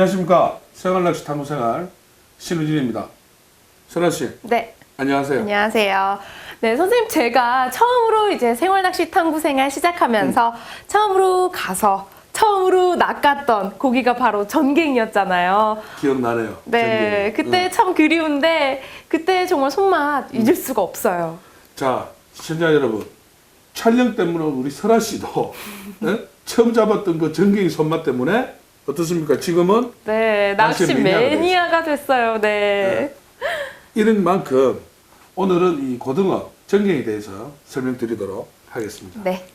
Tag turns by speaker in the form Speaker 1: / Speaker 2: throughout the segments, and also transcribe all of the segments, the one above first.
Speaker 1: 안녕하십니까 생활낚시 탐구생활 신우진입니다. 설아 씨
Speaker 2: 네,
Speaker 1: 안녕하세요.
Speaker 2: 안녕하세요. 네, 선생님 제가 처음으로 이제 생활 낚시 탐구 생활 시작하면서 처음으로 가서 처음으로 낚았던 고기가 바로 전갱이었잖아요.
Speaker 1: 기억나네요.
Speaker 2: 네,
Speaker 1: 전갱이.
Speaker 2: 그때
Speaker 1: 어.
Speaker 2: 참 그리운데 그때 정말 손맛 잊을 수가 없어요.
Speaker 1: 자 시청자 여러분 촬영 때문에 우리 설아 씨도 예? 처음 잡았던 그 전갱이 손맛 때문에 어떻습니까? 지금은
Speaker 2: 네,
Speaker 1: 낚시 매니아가
Speaker 2: 됐어요. 네.
Speaker 1: 이런 만큼 오늘은 이 고등어 전갱에 대해서 설명드리도록 하겠습니다.
Speaker 2: 네.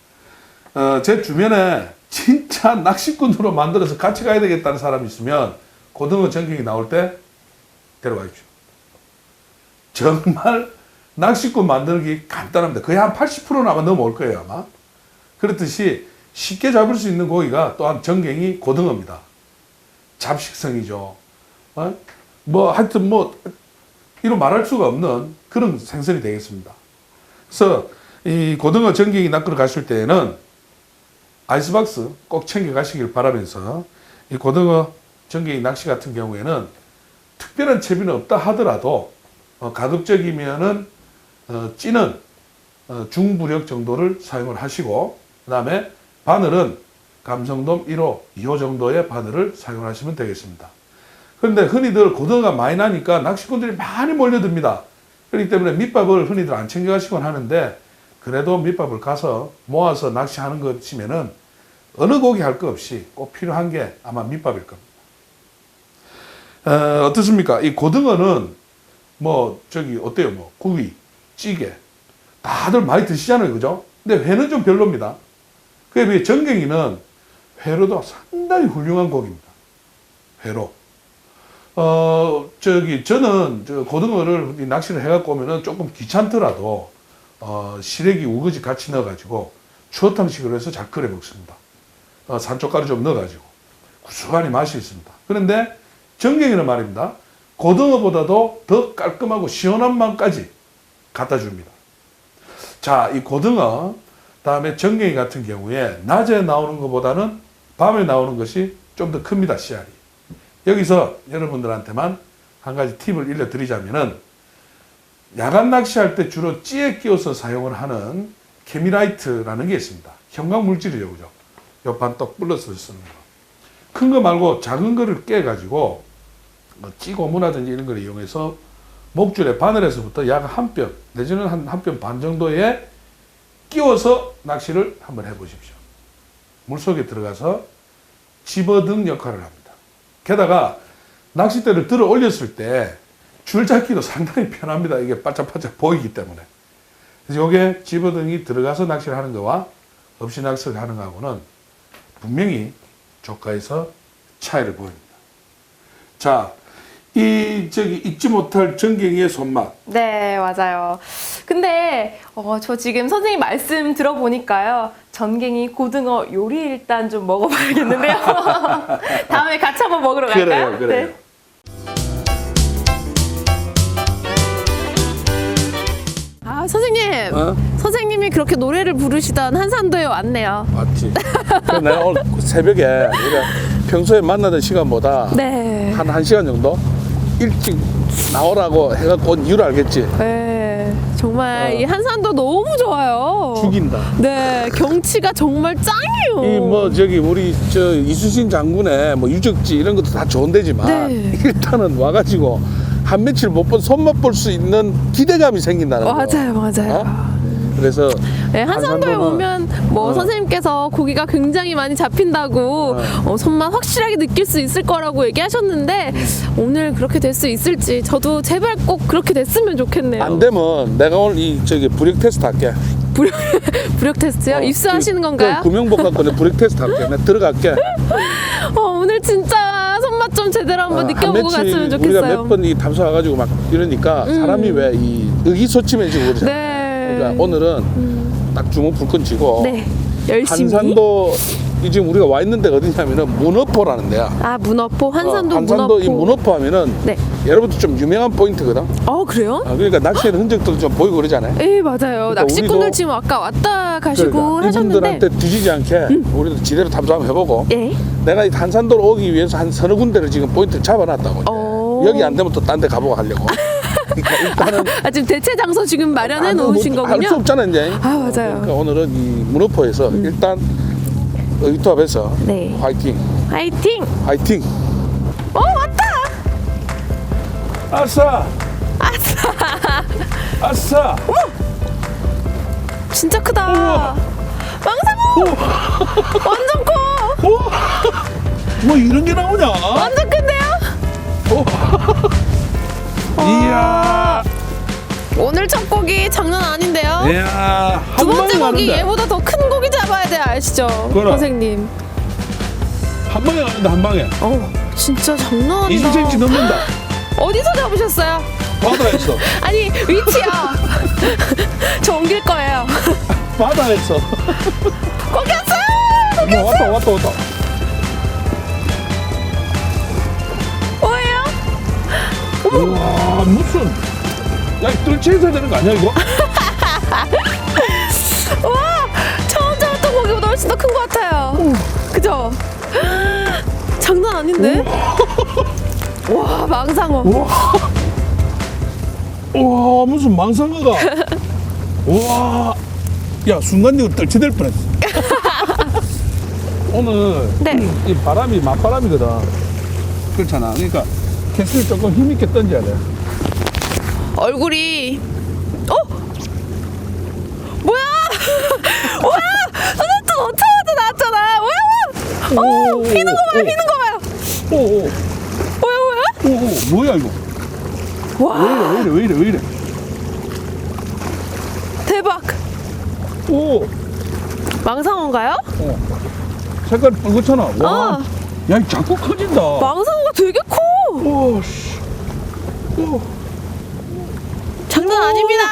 Speaker 1: 어, 제 주변에 진짜 낚시꾼으로 만들어서 같이 가야 되겠다는 사람이 있으면 고등어 전갱이 나올 때 데려가 십시오. 정말 낚시꾼 만들기 간단합니다. 거의 한 80%는 아마 넘어올 거예요, 아마. 그렇듯이 쉽게 잡을 수 있는 고기가 또한 전갱이 고등어입니다. 잡식성이죠. 어? 뭐 하여튼 뭐 이로 말할 수가 없는 그런 생선이 되겠습니다. 그래서 이 고등어 전갱이 낚으러 가실 때에는 아이스박스 꼭 챙겨 가시길 바라면서 이 고등어 전갱이 낚시 같은 경우에는 특별한 채비는 없다 하더라도 어, 가급적이면은 어, 찌는 어, 중부력 정도를 사용을 하시고 그 다음에 바늘은 감성돔 1호, 2호 정도의 바늘을 사용하시면 되겠습니다. 그런데 흔히들 고등어가 많이 나니까 낚시꾼들이 많이 몰려듭니다. 그렇기 때문에 밑밥을 흔히들 안 챙겨가시곤 하는데 그래도 밑밥을 가서 모아서 낚시하는 것이면은 어느 고기 할 것 없이 꼭 필요한 게 아마 밑밥일 겁니다. 어, 어떻습니까? 이 고등어는 뭐 저기 어때요? 뭐 구이, 찌개 다들 많이 드시잖아요, 그죠? 근데 회는 좀 별로입니다. 그에 비해 전갱이는 회로도 상당히 훌륭한 고기입니다. 회로. 어, 저기, 저는 저 고등어를 이 낚시를 해갖고 오면은 조금 귀찮더라도, 어, 시래기, 우거지 같이 넣어가지고, 추어탕식으로 해서 잘 끓여 먹습니다. 어, 산초가루 좀 넣어가지고. 구수하니 맛이 있습니다. 그런데 전갱이는 말입니다. 고등어보다도 더 깔끔하고 시원한 맛까지 갖다 줍니다. 자, 이 고등어, 다음에 전갱이 같은 경우에 낮에 나오는 것보다는 밤에 나오는 것이 좀 더 큽니다, 씨알이. 여기서 여러분들한테만 한 가지 팁을 일러드리자면은 야간 낚시할 때 주로 찌에 끼워서 사용을 하는 케미라이트라는 게 있습니다. 형광 물질이죠, 그죠? 옆판 떡 불러서 쓰는 거. 큰 거 말고 작은 거를 깨가지고 뭐 찌고무라든지 이런 걸 이용해서 목줄에 바늘에서부터 약 한 뼘 내지는 한 한 뼘 반 정도에 끼워서 낚시를 한번 해보십시오. 물속에 들어가서 집어등 역할을 합니다. 게다가 낚싯대를 들어 올렸을 때 줄잡기도 상당히 편합니다. 이게 바짝바짝 보이기 때문에. 그래서 이게 집어등이 들어가서 낚시를 하는 거와 없이 낚시를 하는 거하고는 분명히 조가에서 차이를 보입니다. 자, 이 저기 잊지 못할 전갱이의 손맛.
Speaker 2: 네, 맞아요. 근데 어, 저 지금 선생님 말씀 들어보니까요. 전갱이 고등어 요리 일단 좀 먹어봐야겠는데요. 다음에 같이 한번 먹으러 갈까요?
Speaker 1: 그래요, 그래요.
Speaker 2: 네. 아, 선생님.
Speaker 1: 어?
Speaker 2: 선생님이 그렇게 노래를 부르시던 한산도에 왔네요.
Speaker 1: 맞지. 그래서 내가 오늘 새벽에 우리가 평소에 만나던 시간보다
Speaker 2: 네.
Speaker 1: 한 1시간 정도 일찍 나오라고 해갖고 온 이유를 알겠지?
Speaker 2: 네. 정말
Speaker 1: 어.
Speaker 2: 이 한산도 너무 좋아요.
Speaker 1: 죽인다.
Speaker 2: 네, 경치가 정말 짱이에요.
Speaker 1: 이 뭐 저기 우리 저 이수신 장군의 뭐 유적지 이런 것도 다 좋은 데지만
Speaker 2: 네.
Speaker 1: 일단은 와가지고 한 며칠 못 본 손맛 볼 수 있는 기대감이 생긴다는 거.
Speaker 2: 맞아요, 맞아요.
Speaker 1: 어? 그래서
Speaker 2: 네, 한산도에 오면 뭐
Speaker 1: 어.
Speaker 2: 선생님께서 고기가 굉장히 많이 잡힌다고 어, 손맛 확실하게 느낄 수 있을 거라고 얘기하셨는데 오늘 그렇게 될 수 있을지 저도 제발 꼭 그렇게 됐으면 좋겠네요.
Speaker 1: 안 되면 내가 오늘 이 저기 부력 테스트 할게.
Speaker 2: 부력, 부력 테스트요?
Speaker 1: 어,
Speaker 2: 입수하시는
Speaker 1: 그-
Speaker 2: 건가요?
Speaker 1: 그 구명복 갖고 내 부력 테스트 할게. 내가 들어갈게.
Speaker 2: 어, 오늘 진짜 손맛 좀 제대로 한번
Speaker 1: 어,
Speaker 2: 느껴보고
Speaker 1: 한
Speaker 2: 갔으면
Speaker 1: 우리가
Speaker 2: 좋겠어요.
Speaker 1: 몇번 이 담소 와가지고 막 이러니까 사람이 왜 이 의기소침해지고 그러잖아.
Speaker 2: 네.
Speaker 1: 그러니까 오늘은 딱 주먹 불끈 쥐고
Speaker 2: 네, 열심히.
Speaker 1: 한산도 이 지금 우리가 와 있는 데가 어디냐면은 문어포라는 데야.
Speaker 2: 아, 문어포, 한산도
Speaker 1: 어, 한산도
Speaker 2: 문어포.
Speaker 1: 이 문어포 하면은
Speaker 2: 네.
Speaker 1: 여러분들 좀 유명한 포인트거든.
Speaker 2: 어, 그래요?
Speaker 1: 어, 그러니까 낚시하는 흔적도 좀 보이고 그러잖아요.
Speaker 2: 예, 맞아요.
Speaker 1: 그러니까
Speaker 2: 낚시꾼들 지금 아까 왔다 가시고
Speaker 1: 그러니까
Speaker 2: 하셨는데. 음.
Speaker 1: 이분들한테 뒤지지 않게 우리도 제대로 탐사 한번 해보고
Speaker 2: 예.
Speaker 1: 내가 이 한산도로 오기 위해서 한 서너 군데를 지금 포인트를 잡아놨다고.
Speaker 2: 오.
Speaker 1: 여기 안 되면 또 딴 데 가보고 하려고. 그러니까 일단은
Speaker 2: 아, 지금 대체 장소 지금 마련해 놓으신 거군요.
Speaker 1: 할수 없잖아 이제.
Speaker 2: 아, 맞아요. 음.
Speaker 1: 그러니까 오늘은 이 문어포에서 일단 의투합에서
Speaker 2: 네.
Speaker 1: 화이팅,
Speaker 2: 화이팅!
Speaker 1: 화이팅.
Speaker 2: 어, 왔다!
Speaker 1: 아싸, 아싸.
Speaker 2: 진짜 크다. 망상어! 완전 커!
Speaker 1: 오, 뭐 이런 게 나오냐?
Speaker 2: 완전 큰데요?
Speaker 1: 이야,
Speaker 2: 오늘 첫 고기 장난 아닌데요?
Speaker 1: 이야, 두한
Speaker 2: 번째 고기
Speaker 1: 가는데.
Speaker 2: 얘보다 더 큰 고기 잡아야 돼 아시죠?
Speaker 1: 그래.
Speaker 2: 선생님.
Speaker 1: 한 방에 가는데 한 방에.
Speaker 2: 어, 진짜 장난 아니다.
Speaker 1: 20cm 넘는다.
Speaker 2: 어디서 잡으셨어요?
Speaker 1: 바다에서,
Speaker 2: 아니 위치요. 저 옮길 거예요.
Speaker 1: 바다에서.
Speaker 2: 왔어요.
Speaker 1: 뭐 왔다, 왔다, 왔다. 우와, 무슨? 야, 이 뜰채 있어야 되는 거 아니야 이거?
Speaker 2: 와, 처음 잡았던 고기보다 훨씬 더 큰 것 같아요. 그죠? 장난 아닌데? 와, 망상어.
Speaker 1: 우와. 우와, 무슨 망상어가. 우와. 야, 순간 이거 떨치될 뻔했어. 오늘
Speaker 2: 네.
Speaker 1: 이 바람이 맞바람이거든. 그렇잖아. 그러니까 캐스를 조금 힘있게 던져야 돼.
Speaker 2: 얼굴이 어? 뭐야? 뭐야? 또 넣자마자 나왔잖아. 뭐야? 뭐야? 어,
Speaker 1: 오,
Speaker 2: 휘는 거 봐요.
Speaker 1: 오.
Speaker 2: 휘는 거 봐요.
Speaker 1: 오, 오,
Speaker 2: 뭐야? 뭐야?
Speaker 1: 오, 오, 뭐야 이거?
Speaker 2: 와,
Speaker 1: 왜 이래, 왜 이래, 왜 이래, 왜 이래?
Speaker 2: 대박.
Speaker 1: 오,
Speaker 2: 망상어인가요?
Speaker 1: 어. 색깔 빨갛잖아. 와.
Speaker 2: 어.
Speaker 1: 야, 이 자꾸 커진다.
Speaker 2: 망상어가 되게 커.
Speaker 1: 오, 씨. 오.
Speaker 2: 장난 아닙니다.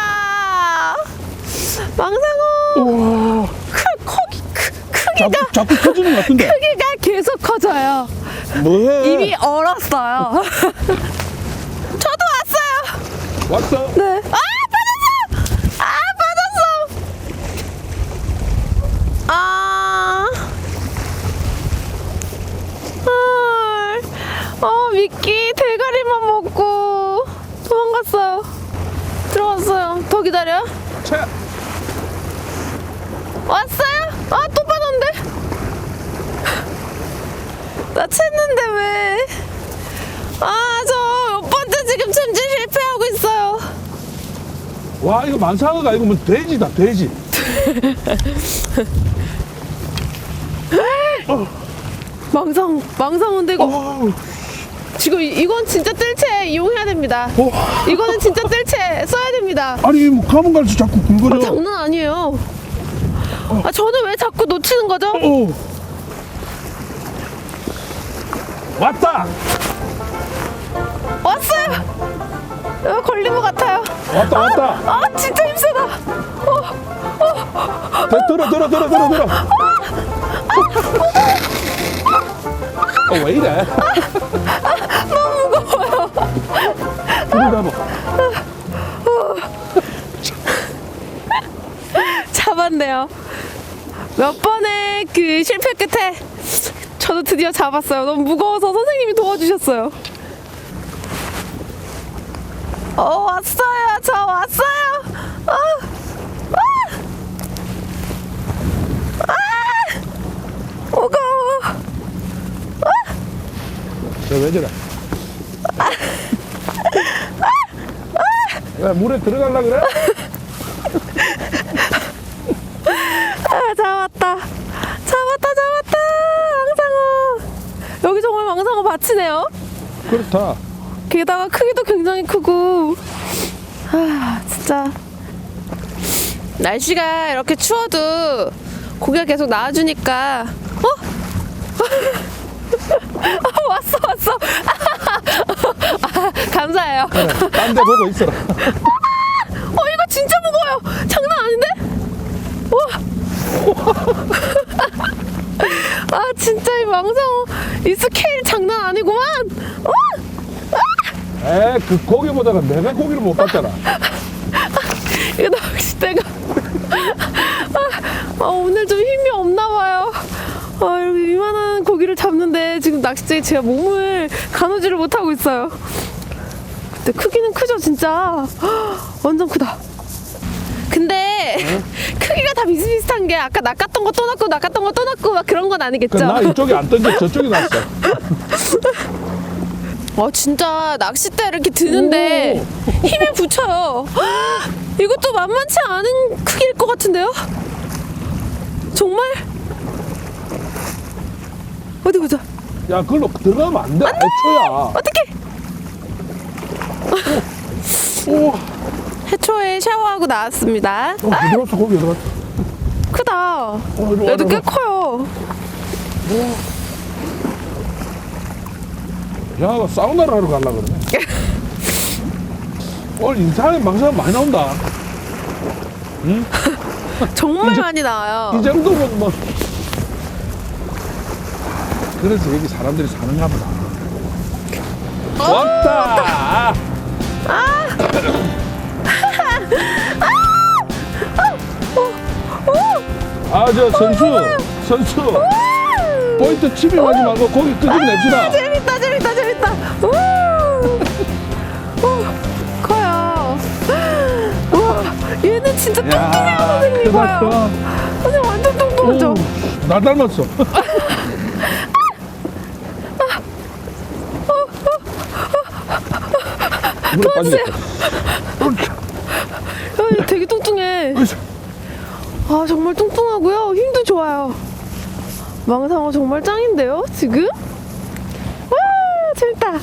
Speaker 2: 망상어. 크, 크기, 크, 크기가
Speaker 1: 자꾸, 자꾸 커지는 것 같은데.
Speaker 2: 크기가 계속 커져요.
Speaker 1: 뭐해?
Speaker 2: 입이 얼었어요. 저도 왔어요.
Speaker 1: 왔어?
Speaker 2: 네. 아 빠졌어. 아 빠졌어. 아. 헐. 어 미끼 대가리만 먹고 도망갔어요. 들어왔어요. 더 기다려.
Speaker 1: 차.
Speaker 2: 왔어요? 아 또 빠졌는데. 나 챘는데 왜? 아 저 몇 번째 지금 챔질 실패하고 있어요.
Speaker 1: 와, 이거 만상어가 이거 뭐 돼지다, 돼지.
Speaker 2: 망상 망상인데 이거
Speaker 1: 어우,
Speaker 2: 지금 이- 이건 진짜 뜰채 이용해야 됩니다.
Speaker 1: 어.
Speaker 2: 이거는 진짜 뜰채 써야 됩니다.
Speaker 1: 아니, 뭐 가면 갈수록 자꾸
Speaker 2: 아,
Speaker 1: 굵어져.
Speaker 2: 장난 아니에요. 아 저는 왜 자꾸 놓치는 거죠?
Speaker 1: 오. 왔다!
Speaker 2: 왔어요. 어, 걸린 것 같아요.
Speaker 1: 왔다, 왔다!
Speaker 2: 아 진짜 힘세다.
Speaker 1: 대, 들어, 들어, 들어, 들어, 들어! 어, 왜 이래? 너무 무거워요. 들어, 잡아.
Speaker 2: 잡았네요. 몇 번의 그 실패 끝에 저도 드디어 잡았어요. 너무 무거워서 선생님이 도와주셨어요. 어 왔어요. 저 왔어요. 어. 아! 아! 무거워.
Speaker 1: 쟤왜 저래? 왜 물에 들어갈라 그래?
Speaker 2: 아, 잡았다. 잡았다, 잡았다. 망상어. 여기 정말 망상어 밭이네요.
Speaker 1: 그렇다.
Speaker 2: 게다가 크기도 굉장히 크고. 아, 진짜. 날씨가 이렇게 추워도 고기가 계속 나와주니까. 어? 아, 왔어, 왔어. 아, 감사해요.
Speaker 1: 딴데 보고 있어라.
Speaker 2: 어, 이거 진짜 무거워요. 장난 아닌데? 와. 아, 진짜 이 망상어. 이 스케일 장난 아니구만. 어?
Speaker 1: 에, 그 고기보다가 내가 고기를 못 봤잖아.
Speaker 2: 이거 낚싯대가. 아, 아, 오늘 좀 힘이 없나 봐요. 아, 이렇게 이만한 고기 고기를 잡는데 지금 낚싯대에 제가 몸을 가누지를 못하고 있어요. 근데 크기는 크죠, 진짜. 완전 크다. 근데 크기가 다 비슷비슷한 게 아까 낚았던 거 또 낚고 낚았던 거 또 낚고 막 그런 건 아니겠죠?
Speaker 1: 그나 이쪽에 안 던져 저쪽에 놨어.
Speaker 2: 어 진짜 낚싯대 이렇게 드는데 힘을 붙여요. 이것도 만만치 않은 크기일 것 같은데요? 정말? 어디 보자.
Speaker 1: 야 그걸로 들어가면 안 돼. 애초야.
Speaker 2: 어떻게?
Speaker 1: 오,
Speaker 2: 해초에 샤워하고 나왔습니다.
Speaker 1: 어, 들어갔어 거기 들어갔어.
Speaker 2: 크다.
Speaker 1: 어, 이리 와,
Speaker 2: 얘도
Speaker 1: 이리
Speaker 2: 꽤
Speaker 1: 와.
Speaker 2: 커요.
Speaker 1: 야 사우나를 하러 가려 그러네. 오늘 인사에 망상 많이 나온다.
Speaker 2: 정말 많이 나와요.
Speaker 1: 이 정도면 뭐. 그래서 여기 사람들이 사는가 보다. 왔다. 아, 저 선수, 선수. 포인트 침입하지 말고 거기 끄집 냅시다.
Speaker 2: 재밌다, 재밌다, 재밌다. 우! 우, 커요. 와, 얘는 진짜 뚱뚱해요, 선생님
Speaker 1: 크다,
Speaker 2: 봐요. 선생님 완전?
Speaker 1: 오, 나 닮았어. 빠지겠다.
Speaker 2: 야, 얘 되게 뚱뚱해. 아, 정말 뚱뚱하고요. 힘도 좋아요. 망상어 정말 짱인데요, 지금? 와, 재밌다.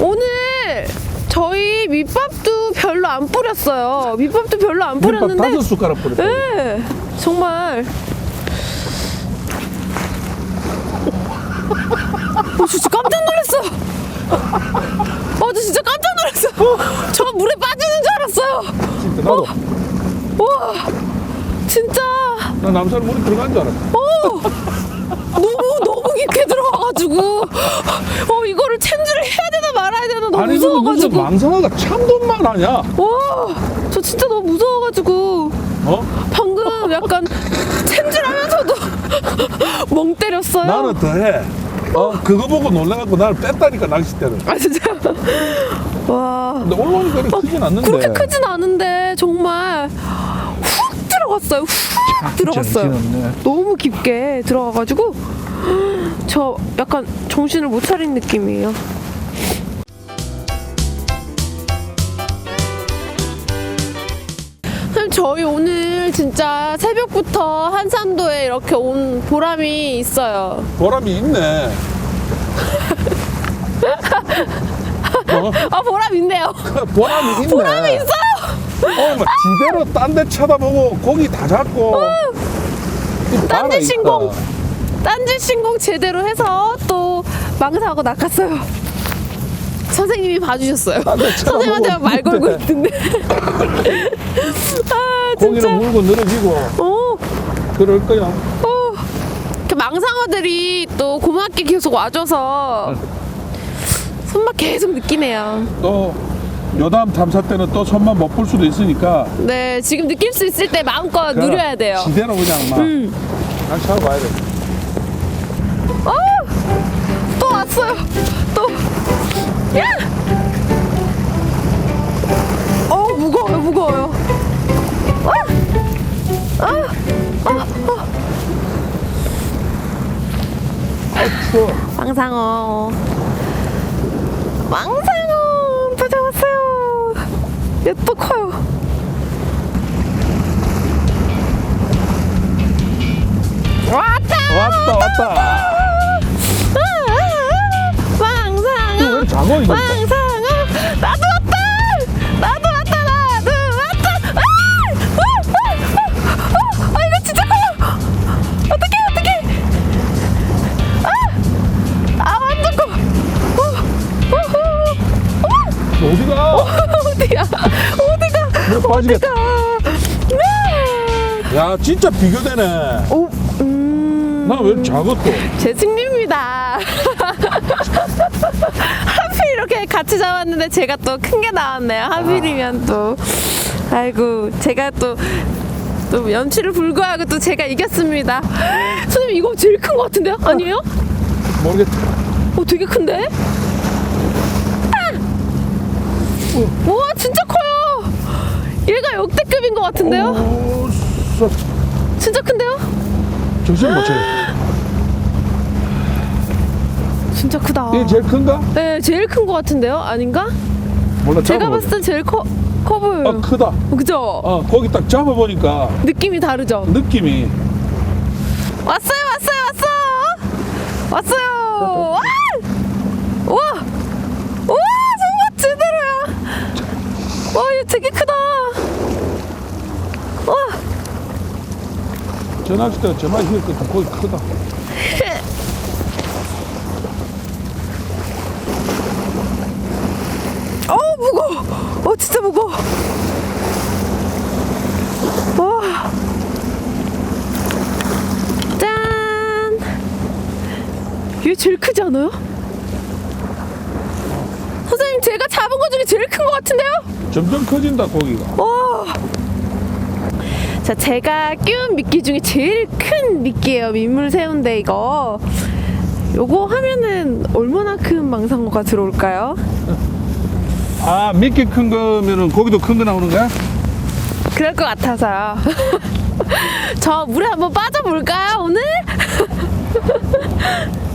Speaker 2: 오늘 저희 밑밥도 별로 안 뿌렸어요. 밑밥도 별로 안 뿌렸는데.
Speaker 1: 다섯 숟가락 뿌렸다.
Speaker 2: 네, 정말. 어, 진짜 깜짝 놀랐어. 어, 저 진짜 깜짝 놀랐어. 저 물에 빠지는 줄 알았어요.
Speaker 1: 진짜 나도.
Speaker 2: 와, 진짜
Speaker 1: 나 남산 물에 들어간 줄 알았어.
Speaker 2: 너무 너무 깊게 들어와가지고 어 이거를 챔질을 해야 되나 말아야 되나 너무
Speaker 1: 아니, 무슨
Speaker 2: 무서워가지고
Speaker 1: 망상어가 참돈만 하냐?
Speaker 2: 와, 저 진짜 너무 무서워가지고
Speaker 1: 어?
Speaker 2: 방금 약간 멍 때렸어요.
Speaker 1: 나는 더해. 어, 그거 보고 놀래갖고 나를 뺐다니까, 낚싯대를.
Speaker 2: 아 진짜 와
Speaker 1: 근데 올라오니까 그렇게 크진 않는데.
Speaker 2: 그렇게 크진 않은데 정말 훅 들어갔어요. 훅 들어갔어요.
Speaker 1: 정신없네.
Speaker 2: 너무 깊게 들어가가지고 저 약간 정신을 못 차린 느낌이에요. 선생님, 저희 오늘 진짜 새벽부터 한산도에 이렇게 온 보람이 있어요.
Speaker 1: 보람이 있네. 어?
Speaker 2: 아 보람 있네요.
Speaker 1: 보람이 있네.
Speaker 2: 보람이 있어요.
Speaker 1: 어, 막 지대로 딴 데 쳐다보고 고기 다 잡고.
Speaker 2: 딴지
Speaker 1: 이거.
Speaker 2: 신공. 딴지 신공 제대로 해서 또 망사하고 낚았어요. 선생님이 봐주셨어요.
Speaker 1: 딴데 쳐다보고
Speaker 2: 선생님한테 말 걸고
Speaker 1: 있는데.
Speaker 2: 있는데. 아
Speaker 1: 고기는
Speaker 2: 진짜.
Speaker 1: 물고 늘어지고
Speaker 2: 어,
Speaker 1: 그럴 거야.
Speaker 2: 어. 이렇게 망상어들이 또 고맙게 계속 와줘서 손맛 계속 느끼네요.
Speaker 1: 또 요담 탐사 때는 또 손만 못볼 수도 있으니까
Speaker 2: 네, 지금 느낄 수 있을 때 마음껏 누려야 돼요.
Speaker 1: 지대로 그냥 막
Speaker 2: 음.
Speaker 1: 낚시하고 가야 돼.
Speaker 2: 또 왔어요. 어, 무거워요, 무거워요. 아! 아! 아!
Speaker 1: 아 추워.
Speaker 2: 망상어. 망상어! 또 잡았어요. 얘 또 커요. 왔다!
Speaker 1: 왔다 왔다. 작어 이거?
Speaker 2: 망상어! 나도 왔다! 나도 왔다! 나도 왔다! 아! 아! 아! 아! 아, 이거 진짜 커요! 어떡해, 어떡해! 아! 아, 완전 커! 어! 어! 어!
Speaker 1: 어디가?
Speaker 2: 어! 어디야? 어디가?
Speaker 1: 뭐 빠지겠다.
Speaker 2: 어디가? 네!
Speaker 1: 야 진짜 비교되네.
Speaker 2: 오, 음.
Speaker 1: 나왜 작어 또?
Speaker 2: 제 승리입니다. 하필 이렇게 같이 잡았는데 제가 또 큰 게 나왔네요. 하필이면 또. 아이고, 제가 또. 또 연치를 불구하고 또 제가 이겼습니다. 선생님 이거 제일 큰 것 같은데요? 아니에요?
Speaker 1: 모르겠다.
Speaker 2: 어, 되게 큰데? 아! 우와, 진짜 커요. 얘가 역대급인 것 같은데요?
Speaker 1: 오, 써.
Speaker 2: 진짜 큰데요?
Speaker 1: 정신 못 차려.
Speaker 2: 진짜 크다.
Speaker 1: 이게 제일 큰가?
Speaker 2: 네, 제일 큰것 같은데요? 아닌가?
Speaker 1: 몰라.
Speaker 2: 제가. 봤을 땐 제일 커, 커 보여요.
Speaker 1: 아 크다.
Speaker 2: 그죠?
Speaker 1: 어 거기 딱 잡아보니까
Speaker 2: 느낌이 다르죠?
Speaker 1: 느낌이
Speaker 2: 왔어요, 왔어요, 왔어! 왔어요! 와! 우와! 우와, 정말 제대로야! 와, 얘 되게 크다! 와!
Speaker 1: 저 낚싯대가 저만 휘을 것도 거기 크다.
Speaker 2: 어우, 무거워! 어, 진짜 무거워! 와! 짠! 얘 제일 크지 않아요? 선생님, 제가 잡은 것 중에 제일 큰 것 같은데요?
Speaker 1: 점점 커진다 고기가.
Speaker 2: 와. 자, 제가 끼운 미끼 중에 제일 큰 미끼예요. 민물 새우인데 이거. 요거 하면은 얼마나 큰 망상어가 들어올까요?
Speaker 1: 아 미끼 큰 거면은 고기도 큰 거 나오는 거야?
Speaker 2: 그럴 것 같아서요. 저 물에 한번 빠져볼까요, 오늘?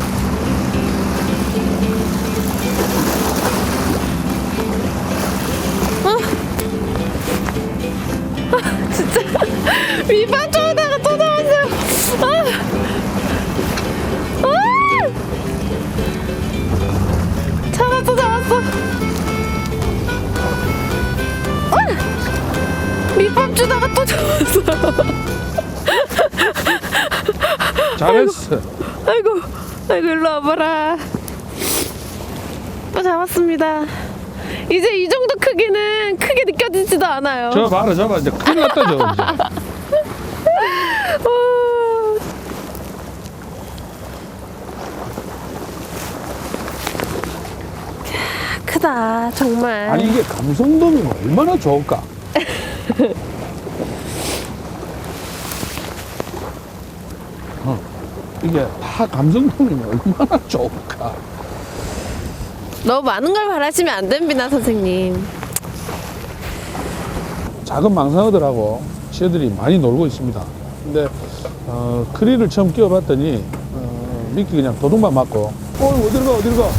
Speaker 2: 진짜 밑밥 쪽에다가 또 나왔어요. 아! 아! 잡았어, 잡았어. 밑밥 주다가 또 잡았어.
Speaker 1: 잘했어.
Speaker 2: 아이고, 아이고 일로 와봐라. 또 잡았습니다. 이제 이 정도 크기는 크게 느껴지지도 않아요.
Speaker 1: 저 봐라 저 봐 이제 큰일 났다 저. 이제.
Speaker 2: 어. 크다 정말.
Speaker 1: 아니 이게 감성돔이 얼마나 좋을까? 어, 이게 다 감성돔이 얼마나 좋을까?
Speaker 2: 너무 많은 걸 바라시면 안 됩니다, 선생님.
Speaker 1: 작은 망상어들하고 시어들이 많이 놀고 있습니다. 근데 어, 크리를 처음 끼워봤더니 어, 미끼 그냥 도둑만 맞고 어 어디로 가 어디로 가?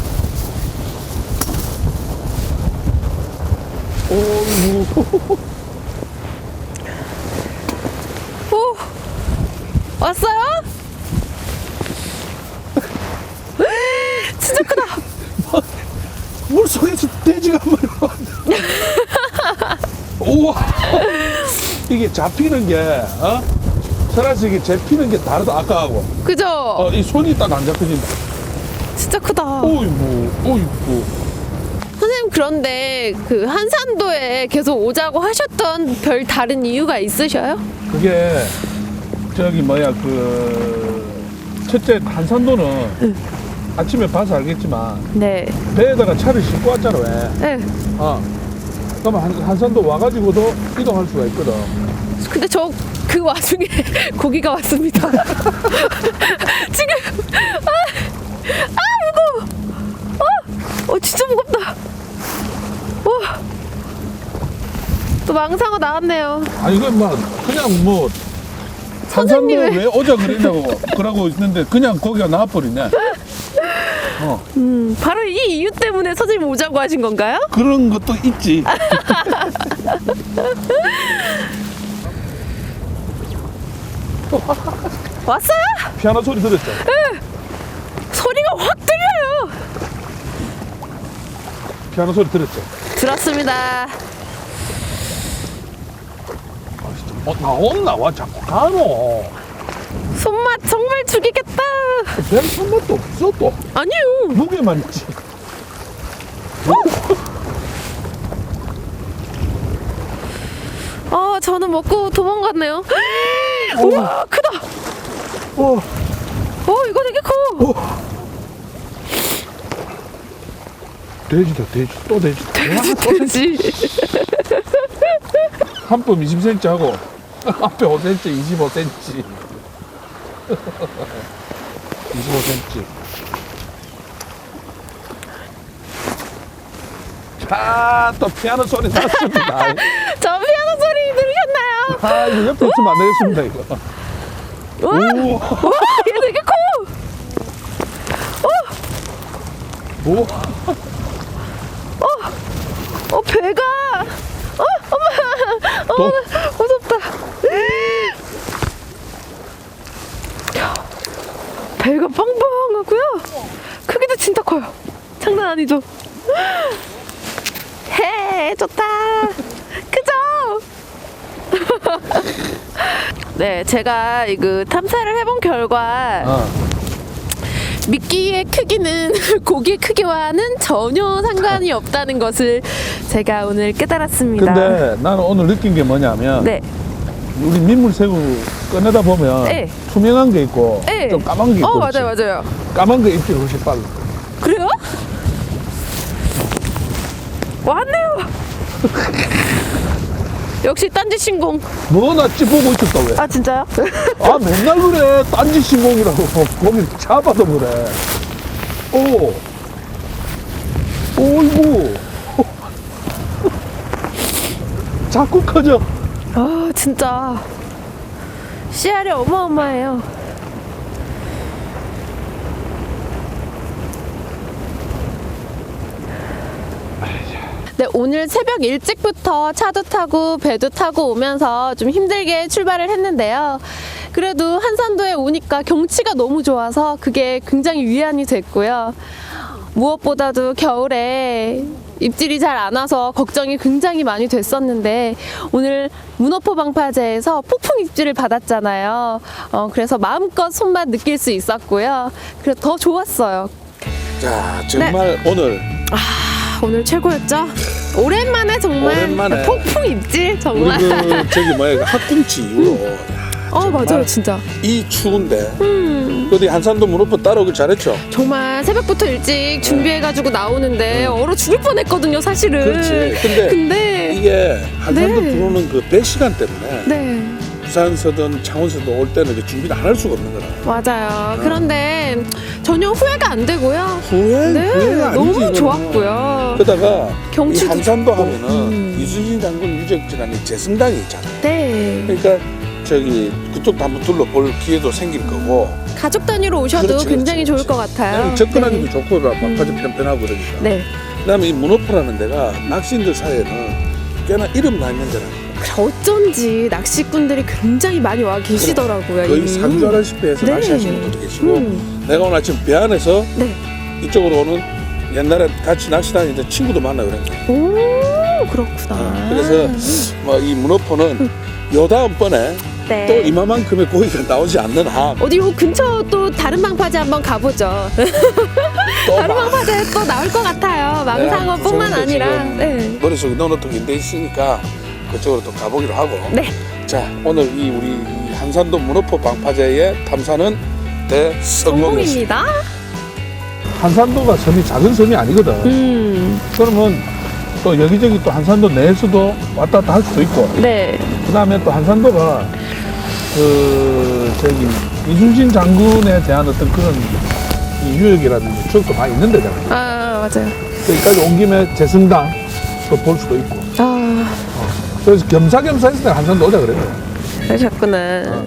Speaker 1: 오
Speaker 2: 오, 왔어요? 진짜 크다.
Speaker 1: 물속에서 돼지가 한 마리 왔다. 우와 이게 잡히는 게 어? 살아서 이게 잡히는 게 다르다 아까하고
Speaker 2: 그죠?
Speaker 1: 어, 이 손이 딱 안 잡혀진다.
Speaker 2: 진짜 크다.
Speaker 1: 오이구 오이구
Speaker 2: 선생님 그런데 그 한산도에 계속 오자고 하셨던 별 다른 이유가 있으셔요?
Speaker 1: 그게 저기 뭐야 그 첫째 한산도는 아침에 봐서 알겠지만
Speaker 2: 네.
Speaker 1: 배에다가 차를 싣고 왔잖아 왜?
Speaker 2: 네.
Speaker 1: 어. 그럼 한, 한산도 와가지고도 이동할 수가 있거든.
Speaker 2: 근데 저 그 와중에 고기가 왔습니다. 지금 아, 아 무거워. 어, 어 진짜 무겁다. 와. 또 망상어 나왔네요.
Speaker 1: 아니 이건 뭐 그냥 뭐 한산도
Speaker 2: 선생님의-
Speaker 1: 왜 오자 그랬냐고 그러고 있는데 그냥 거기가 나와버리네. 어
Speaker 2: 음, 바로 이 이유 때문에 선생님 오자고 하신 건가요?
Speaker 1: 그런 것도 있지.
Speaker 2: 왔어요?
Speaker 1: 피아노 소리 들었죠?
Speaker 2: 소리가 확 들려요.
Speaker 1: 피아노 소리 들었죠?
Speaker 2: 들었습니다.
Speaker 1: 어 나온 나 와 자꾸 가노.
Speaker 2: 손맛 정말 죽이겠다.
Speaker 1: 별 손맛도 없어 또
Speaker 2: 아니요.
Speaker 1: 무게만 있지.
Speaker 2: 아, 저는 먹고 도망갔네요. 우와, 크다.
Speaker 1: 어.
Speaker 2: 어, 이거 되게 커.
Speaker 1: 어. 돼지다 돼지 또 돼지.
Speaker 2: 돼지.
Speaker 1: 한뼘 20cm 하고 앞에 5cm 25cm 25cm. 자, 또 피아노 소리 났습니다.
Speaker 2: 저 피아노 소리 들으셨나요?
Speaker 1: 아, 이거 옆에 좀안 되겠습니다, 이거.
Speaker 2: 우와! 우와! 얘 되게 커!
Speaker 1: 오! 오!
Speaker 2: 어! 어, 배가! 어! 엄마! 어! 도, 아니죠? 해 좋다. 그죠? 네, 제가 이거 탐사를 해본 결과
Speaker 1: 어.
Speaker 2: 미끼의 크기는 고기의 크기와는 전혀 상관이 없다는 것을 제가 오늘 깨달았습니다.
Speaker 1: 근데 나는 오늘 느낀 게 뭐냐면
Speaker 2: 네,
Speaker 1: 우리 민물새우 꺼내다 보면
Speaker 2: 네.
Speaker 1: 투명한 게 있고
Speaker 2: 네.
Speaker 1: 좀 까만 게 있고
Speaker 2: 어. 맞아요, 맞아요.
Speaker 1: 까만 게 입질이 훨씬 빨라.
Speaker 2: 그래요? 왔네요. 역시 딴지 신공.
Speaker 1: 뭐나 찌보고 있었다 왜?
Speaker 2: 아 진짜요?
Speaker 1: 아 맨날 그래 딴지 신공이라고 거기 잡아도 그래. 오, 오이구. 자꾸 커져.
Speaker 2: 아 진짜 씨알이 어마어마해요. 오늘 새벽 일찍부터 차도 타고 배도 타고 오면서 좀 힘들게 출발을 했는데요. 그래도 한산도에 오니까 경치가 너무 좋아서 그게 굉장히 위안이 됐고요. 무엇보다도 겨울에 입질이 잘 안 와서 걱정이 굉장히 많이 됐었는데 오늘 문어포 방파제에서 폭풍 입질을 받았잖아요. 어, 그래서 마음껏 손맛 느낄 수 있었고요. 그래서 더 좋았어요.
Speaker 1: 자 정말 오늘
Speaker 2: 아, 오늘 최고였죠? 오랜만에 정말
Speaker 1: 오랜만에.
Speaker 2: 폭풍 입질
Speaker 1: 우리
Speaker 2: 정말.
Speaker 1: 그 저기 뭐야 그 학군치 이후로
Speaker 2: 어
Speaker 1: 정말.
Speaker 2: 맞아요 진짜.
Speaker 1: 이 추운데
Speaker 2: 음
Speaker 1: 어디 한산도 무릎 따라오길 잘했죠.
Speaker 2: 정말 새벽부터 일찍 준비해가지고 나오는데 얼어 죽을 뻔했거든요 사실은.
Speaker 1: 그렇지. 근데
Speaker 2: 근데
Speaker 1: 이게 한산도
Speaker 2: 네.
Speaker 1: 들어오는 그 배 시간 때문에
Speaker 2: 네.
Speaker 1: 부산서든 창원서든 올 때는 이제 준비를 안 할 수가 없는 거라.
Speaker 2: 맞아요. 그런데 전혀 후회가 안 되고요.
Speaker 1: 후회,
Speaker 2: 네,
Speaker 1: 아니지.
Speaker 2: 너무
Speaker 1: 이거는.
Speaker 2: 좋았고요.
Speaker 1: 그러다가 이
Speaker 2: 경치도 좋고.
Speaker 1: 하면은
Speaker 2: 음.
Speaker 1: 이순신 장군 유적지라는 재성당이 있잖아.
Speaker 2: 네.
Speaker 1: 그러니까 저기 그쪽도 한번 둘러볼 기회도 생길 거고
Speaker 2: 가족 단위로 오셔도
Speaker 1: 그렇지,
Speaker 2: 굉장히
Speaker 1: 그렇지,
Speaker 2: 좋을 것 같아요.
Speaker 1: 접근하기도
Speaker 2: 네.
Speaker 1: 좋고 막바지 편편하고 그러니까.
Speaker 2: 네.
Speaker 1: 그다음에 이 문어포라는 데가 낚시인들 사이에는 꽤나 이름 나 있는 데라.
Speaker 2: 그래, 어쩐지 낚시꾼들이 굉장히 많이 와 계시더라고요.
Speaker 1: 거의
Speaker 2: 이미.
Speaker 1: 산줄 알다시피 해서
Speaker 2: 네.
Speaker 1: 낚시하시는 분도 계시고
Speaker 2: 음.
Speaker 1: 내가 오늘 아침 배 안에서
Speaker 2: 네.
Speaker 1: 이쪽으로 오는 옛날에 같이 낚시 다니던 친구도 만나고 그랬거든.
Speaker 2: 오, 그렇구나.
Speaker 1: 그래서 뭐 이 문어포는 요 다음번에
Speaker 2: 네.
Speaker 1: 또 이만큼의 고기가 나오지 않는 한
Speaker 2: 어디 요 근처 또 다른 방파제 한번 가보죠.
Speaker 1: 또
Speaker 2: 다른
Speaker 1: 막
Speaker 2: 방파제 또 나올 것 같아요. 망상어뿐만
Speaker 1: 그 정도
Speaker 2: 아니라. 네.
Speaker 1: 머릿속에 넣어놓던 게 있으니까 그쪽으로 또 가보기로 하고
Speaker 2: 네.
Speaker 1: 자 오늘 이 우리 이 한산도 문어포 방파제의 탐사는 대 성공이었습니다.
Speaker 2: 성공입니다.
Speaker 1: 한산도가 섬이 작은 섬이 아니거든
Speaker 2: 음.
Speaker 1: 그러면 또 여기저기 또 한산도 내에서도 왔다 갔다 할 수도 있고
Speaker 2: 네.
Speaker 1: 그 다음에 또 한산도가 그 저기 이순신 장군에 대한 어떤 그런 이 유역이라든지 추억도 많이 있는 데잖아요
Speaker 2: 아, 맞아요.
Speaker 1: 여기까지 온 김에 재성당 또 볼 수도 있고
Speaker 2: 아,
Speaker 1: 그래서 겸사겸사 했을 때 한산도 오자 그랬죠
Speaker 2: 그러셨구나.